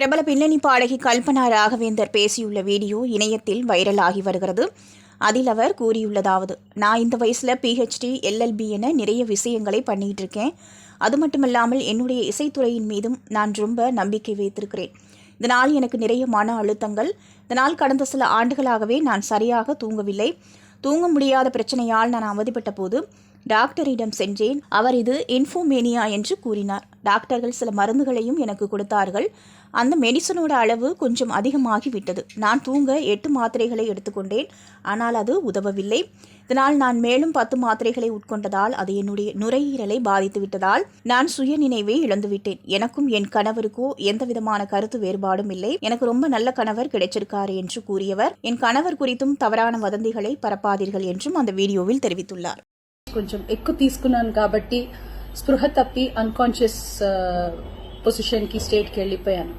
பிரபல பின்னணி பாடகி கல்பனா ராகவேந்தர் பேசியுள்ள வீடியோ இணையத்தில் வைரலாகி வருகிறது. அதில் அவர் கூறியுள்ளதாவது நான் இந்த வயசில் பிஹெச்டி எல்எல்பி என நிறைய விஷயங்களை பண்ணிகிட்டு இருக்கேன். அது மட்டுமல்லாமல் என்னுடைய இசைத்துறையின் மீதும் நான் ரொம்ப நம்பிக்கை வைத்திருக்கிறேன். இதனால் எனக்கு நிறைய மன அழுத்தங்கள். இதனால் கடந்த சில ஆண்டுகளாகவே நான் சரியாக தூங்கவில்லை. தூங்க முடியாத பிரச்சனையால் நான் அவதிப்பட்ட போது டாக்டரிடம் சென்றேன். அவர் இது இன்ஃபோமேனியா என்று கூறினார். டாக்டர்கள் சில மருந்துகளையும் எனக்கு கொடுத்தார்கள் அந்த மெடிசனோட அளவு கொஞ்சம் அதிகமாகி விட்டது நான் தூங்க எட்டு மாத்திரைகளை எடுத்துக்கொண்டேன் ஆனால் அது உதவவில்லை இதனால் நான் மேலும் பத்து மாத்திரைகளை உட்கொண்டதால் அது என்னுடைய நுரையீரலை பாதித்து விட்டதால் நான் சுய நினைவை இழந்துவிட்டேன் எனக்கும் என் கணவருக்கோ எந்த விதமான கருத்து வேறுபாடும் இல்லை எனக்கு ரொம்ப நல்ல கணவர் கிடைச்சிருக்காரு என்று கூறியவர் என் கணவர் குறித்தும் தவறான வதந்திகளை பரப்பாதீர்கள் என்றும் அந்த வீடியோவில் தெரிவித்துள்ளார் కొంచెం ఎక్కువ తీసుకున్నాను కాబట్టి స్పృహ తప్పి అన్కాన్షియస్ పొజిషన్కి స్టేట్కి వెళ్ళిపోయాను.